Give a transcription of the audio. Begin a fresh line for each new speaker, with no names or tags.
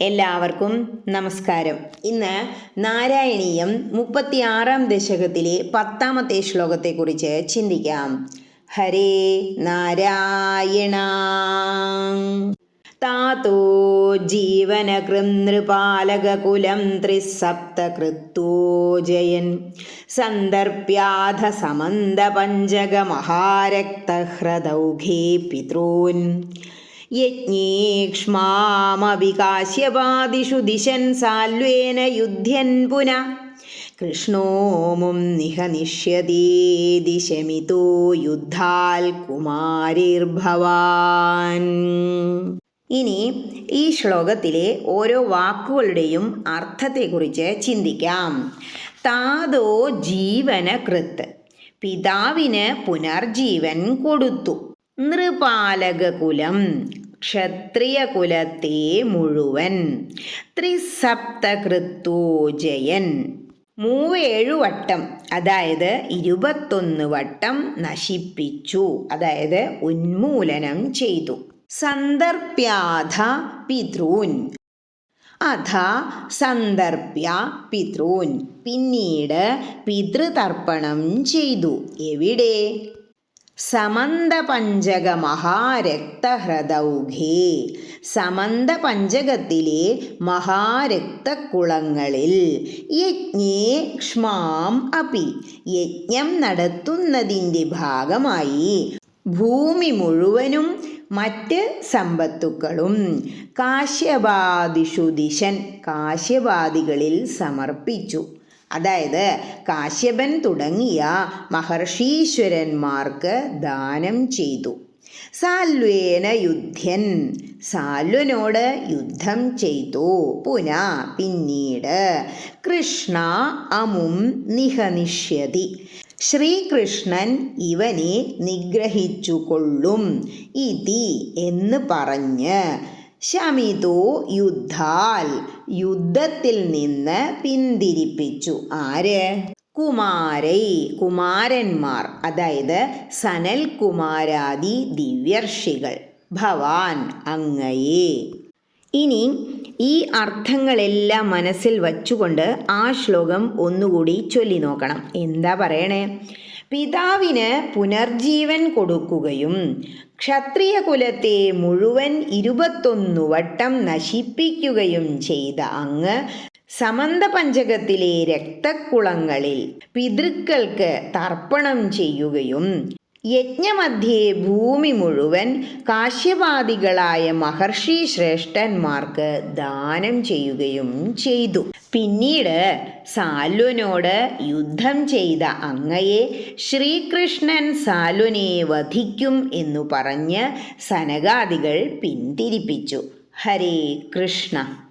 എല്ലാവർക്കും നമസ്കാരം. ഇന്ന് നാരായണീയം മുപ്പത്തിയാറാം ദശകത്തിലെ പത്താമത്തെ ശ്ലോകത്തെക്കുറിച്ച് ചിന്തിക്കാം. ഹരേ നാരായണ. താതോ ജീവനകൃനൃപാലകുലം ത്രിസപ്തകൃത്തോജയൻ സന്ദർപ്യാധ സമന്ത പഞ്ചകമഹാരക്തഹ്രദൗഘേ പിതॄൻ. യജ്ഞേക്ഷ്മാമവികാശ്യപാദിഷു ദിശൻ സാൽവേന യുദ്ധ്യൻ പുന. കൃഷ്ണോമും നിഹ നിഷ്യതേ ദിശമിതോ യുദ്ധാൽ കുമാരീർഭവാൻ. ഇനി ഈ ശ്ലോകത്തിലെ ഓരോ വാക്കുകളുടെയും അർത്ഥത്തെക്കുറിച്ച് ചിന്തിക്കാം. താതോ ജീവനകൃത്ത്. പിതാവിന് പുനർജീവൻ കൊടുത്തു. നൃപാലകകുലം ക്ഷത്രിയകുലത്തെ മുഴുവൻ ത്രിസപ്തകൃത്തോജയൻ. മൂവേഴു വട്ടം അതായത് ഇരുപത്തൊന്ന് വട്ടം നശിപ്പിച്ചു. അതായത് ഉന്മൂലനം ചെയ്തു. സന്ദർപ്യാധ പിതൃൻ. അധ സന്ദർപ്യ പിതൃൻ. പിന്നീട് പിതൃതർപ്പണം ചെയ്തു. എവിടെ? സമന്തപഞ്ചക മഹാരക്തഹൃദൗഘേ സമന്തപഞ്ചകത്തിലെ മഹാരക്തക്കുളങ്ങളിൽ യജ്ഞേ ക്ഷ്മാം അപി. യജ്ഞം നടത്തുന്നതിന്റെ ഭാഗമായി ഭൂമി മുഴുവനും മറ്റ് സമ്പത്തുക്കളും കാശ്യപാദിഷു ദിശൻ കാശ്യപാദികളിൽ സമർപ്പിച്ചു. അതായത് കാശ്യപൻ തുടങ്ങിയ മഹർഷീശ്വരന്മാർക്ക് ദാനം ചെയ്തു. സാൽവേന യുദ്ധ്യൻ സാൽവനോട് യുദ്ധം ചെയ്തു. പുന പിന്നീട് കൃഷ്ണ അമും നിഹനിഷ്യതി. ശ്രീകൃഷ്ണൻ ഇവനെ നിഗ്രഹിച്ചു കൊള്ളും ഇതി എന്ന് പറഞ്ഞ് ശമിതോ യുദ്ധാൽ യുദ്ധത്തിൽ നിന്ന് പിന്തിരിപ്പിച്ചു. ആര്? കുമാരൈ. കുമാരന്മാർ. അതായത് സനൽ കുമാരാദി ദിവ്യർഷികൾ. ഭവാൻ അങ്ങയെ. ഇനി ഈ അർത്ഥങ്ങളെല്ലാം മനസ്സിൽ വച്ചുകൊണ്ട് ആ ശ്ലോകം ഒന്നുകൂടി ചൊല്ലി നോക്കണം എന്താ പറയണേ? പിതാവിന് പുനർജീവൻ കൊടുക്കുകയും ക്ഷത്രിയ കുലത്തെ മുഴുവൻ ഇരുപത്തൊന്നു വട്ടം നശിപ്പിക്കുകയും ചെയ്ത അങ്ങ് സമന്ത പഞ്ചകത്തിലെ രക്തക്കുളങ്ങളിൽ പിതൃക്കൾക്ക് തർപ്പണം ചെയ്യുകയും യജ്ഞമധ്യേ ഭൂമി മുഴുവൻ കാശ്യപാദികളായ മഹർഷി ശ്രേഷ്ഠന്മാർക്ക് ദാനം ചെയ്യുകയും ചെയ്തു. പിന്നീട് സാൽവനോട് യുദ്ധം ചെയ്ത അങ്ങയെ ശ്രീകൃഷ്ണൻ സാൽവനെ വധിക്കും എന്നു പറഞ്ഞ് സനകാദികൾ പിന്തിരിപ്പിച്ചു. ഹരേ കൃഷ്ണ.